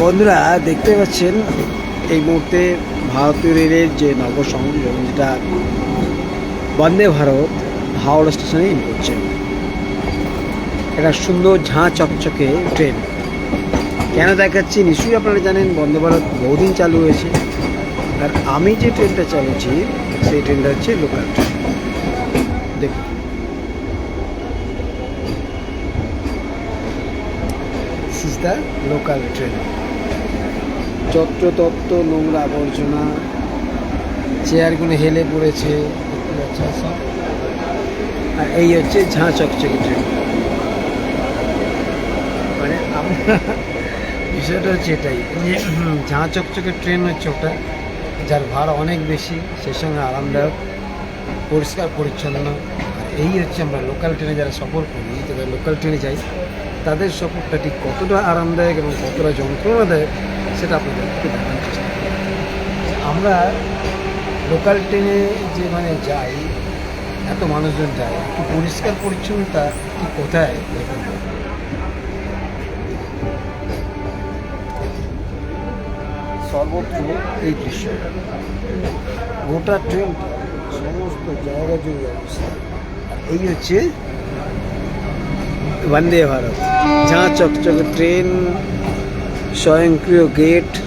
বন্ধুরা, দেখতে পাচ্ছেন এই মুহূর্তে ভারতীয় রেলের যে নবসংযোজন যেটা বন্দে ভারত হাওড়া স্টেশনে ইন একটা সুন্দর ঝাঁ চকচকে ট্রেন। কেন দেখাচ্ছি? নিশ্চয়ই আপনারা জানেন, বন্দে ভারত বহুদিন চালু হয়েছে। আর আমি যে ট্রেনটা চালাচ্ছি, সেই ট্রেনটা হচ্ছে লোকাল ট্রেন। দেখুন। লোকাল ট্রেন যত্রতত্ত্ব নোংরা আবর্জনা, চেয়ারগুলো হেলে পড়েছে দেখতে পাচ্ছেন আর এই হচ্ছে ঝাঁ চকচকে ট্রেন মানে আমরা বিষয়টা হচ্ছে এটাই, যে ঝাঁ চকচকে ট্রেন হচ্ছে ওটা, যার ভাড়া অনেক বেশি, সেই সঙ্গে আরামদায়ক, পরিষ্কার, পরিচ্ছন্ন। আর এই হচ্ছে আমরা লোকাল ট্রেনে যারা সফর করি, যারা লোকাল ট্রেনে যাই তাদের সফরটা ঠিক কতটা আরামদায়ক এবং কতটা যন্ত্রণা যন্ত্রণাদায়ক, সেটা আপনাদেরকে দেখার চেষ্টা আমরা লোকাল ট্রেনে যে মানে যাই, এত মানুষজন যায়, একটু পরিষ্কার পরিচ্ছন্নতা ঠিক কোথায়? দেখুন সর্বত্র এই দৃশ্য। গোটা ট্রেনটা সমস্ত জায়গা জুড়ে অবস্থা এই হচ্ছে বন্দে ভারত ঝাঁ চকচকে ট্রেন স্বয়ংক্রিয় গেট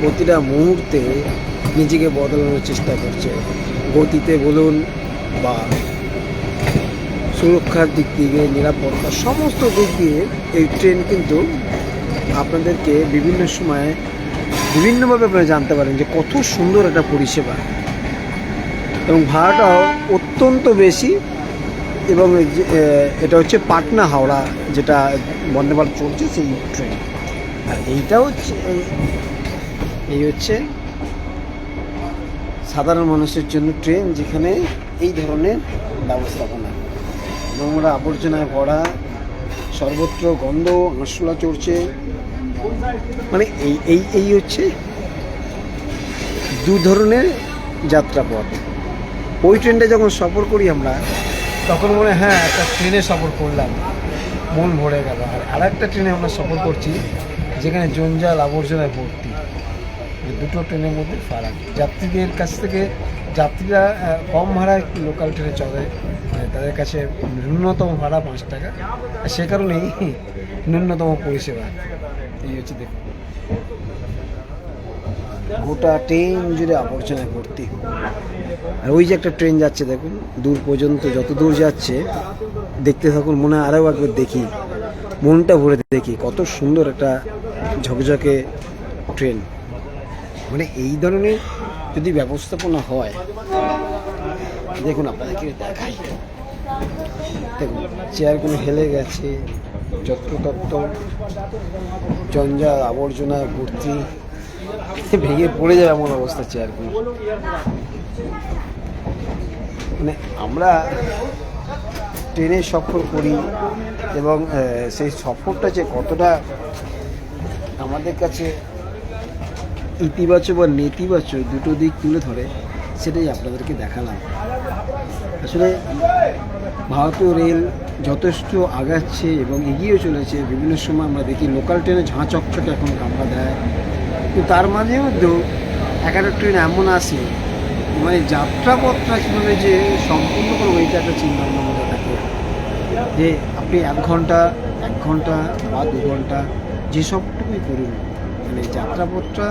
প্রতিটা মুহূর্তে নিজেকে বদলানোর চেষ্টা করছে। গতিতে বলুন, বা সুরক্ষার দিক থেকে নিরাপত্তা সমস্ত দিক দিয়ে এই ট্রেন কিন্তু আপনাদেরকে বিভিন্ন সময়ে বিভিন্নভাবে আপনারা জানতে পারেন যে কত সুন্দর একটা পরিষেবা। এবং ভাড়াটাও অত্যন্ত বেশি। এবং এটা হচ্ছে পাটনা হাওড়া যেটা বন্দে ভারত চলছে সেই ট্রেন আর এইটা হচ্ছে, এই হচ্ছে সাধারণ মানুষের জন্য ট্রেন যেখানে এই ধরনের ব্যবস্থাপনা। নোংরা আবর্জনায় ভরা, সর্বত্র গন্ধ, আঁশলা চড়ছে। মানে এই এই এই হচ্ছে দু ধরনের যাত্রাপথ। ওই ট্রেনটা যখন সফর করি আমরা তখন মনে হয়, একটা ট্রেনে সফর করলাম। মন ভরে গেল। আর আর একটা ট্রেনে আমরা সফর করছি যেখানে জঞ্জাল আবর্জনায় ভর্তি। দুটো ট্রেনের মধ্যে ফারাক। যাত্রীদের কাছ থেকে যাত্রীরা কম ভাড়ায় লোকাল ট্রেনে চলে মানে তাদের কাছে ন্যূনতম ভাড়া পাঁচ টাকা। সে কারণেই ন্যূনতম পরিষেবা। এই হচ্ছে দেখুন। গোটা ট্রেন জুড়ে আবর্জনায় ভর্তি আর ওই যে একটা ট্রেন যাচ্ছে দেখুন, দূর পর্যন্ত যত দূর যাচ্ছে, দেখতে থাকুন, মনে হয় আরও একবার দেখি, মনটা ভরে দেখি, কত সুন্দর একটা ঝকঝকে ট্রেন। মানে এই ধরনের যদি ব্যবস্থাপনা হয়, দেখুন আপনাদেরকে দেখাই। দেখুন, চেয়ারগুলো হেলে গেছে যত্রতত্ত্ব জঞ্জাল আবর্জনায় ভর্তি ভেঙে পড়ে যাবে এমন অবস্থা চেয়ার চেয়ারগুলো মানে আমরা ট্রেনে সফর করি এবং সেই সফরটা যে কতটা আমাদের কাছে ইতিবাচক বা নেতিবাচক দুটো দিক তুলে ধরে, সেটাই আপনাদেরকে দেখালাম। আসলে ভারতীয় রেল যথেষ্ট আগাচ্ছে এবং এগিয়ে চলেছে। বিভিন্ন সময় আমরা দেখি লোকাল ট্রেনে ঝাঁ চকচকে এখন কামড়া দেয়। কিন্তু তার মাঝে মধ্যেও এক একটা ট্রেন এমন আসে মানে যাত্রাপথটা কীভাবে যে সম্পূর্ণ করব এটা একটা চিন্তা ভাবনার মধ্যে থাকে যে আপনি এক ঘণ্টা এক ঘণ্টা বা দু ঘণ্টা যেসবটুকুই করুন মানে যাত্রাপথটা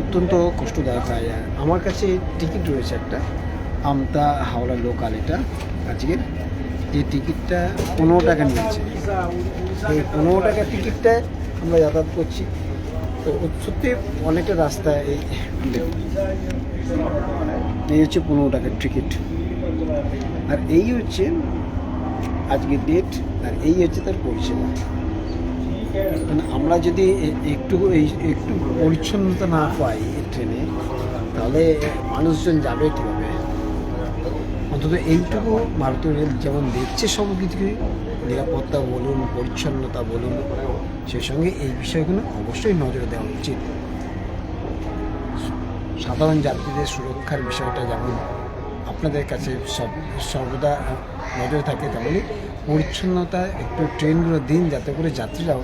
অত্যন্ত কষ্টদায়ক হয়ে। যায় আমার কাছে টিকিট রয়েছে একটা, আমতা হাওড়া লোকাল এটা আজকের যে টিকিটটা পনেরো টাকা নিয়েছে। এই পনেরো টাকা টিকিটটায় আমরা যাতায়াত করছি। তো সত্যি অনেকটা রাস্তা এই দেখুন। এই হচ্ছে পনেরো টাকার টিকিট আর এই হচ্ছে আজকের ডেট আর এই হচ্ছে তার পরিষেবা মানে আমরা যদি একটু এই, একটু পরিচ্ছন্নতা না পাই ট্রেনে তাহলে মানুষজন যাবে কীভাবে অন্তত এইটুকু ভারতীয় রেল যেমন দেখছে সব কিছুকে নিরাপত্তা বলুন, পরিচ্ছন্নতা বলুন সেই সঙ্গে এই বিষয়গুলো অবশ্যই নজর দেওয়া উচিত। সাধারণ যাত্রীদের সুরক্ষার বিষয়টা যেমন আপনাদের কাছে সব, সর্বদা নজর থাকে তেমনি পরিচ্ছন্নতা, একটু ট্রেনগুলো দিন যাতে করে যাত্রীরাও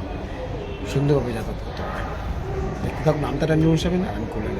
সুন্দরভাবে যাতায়াত করতে পারে। দেখতে থাকুন আমতারা নিউজ হবে না আমি কল্যাণ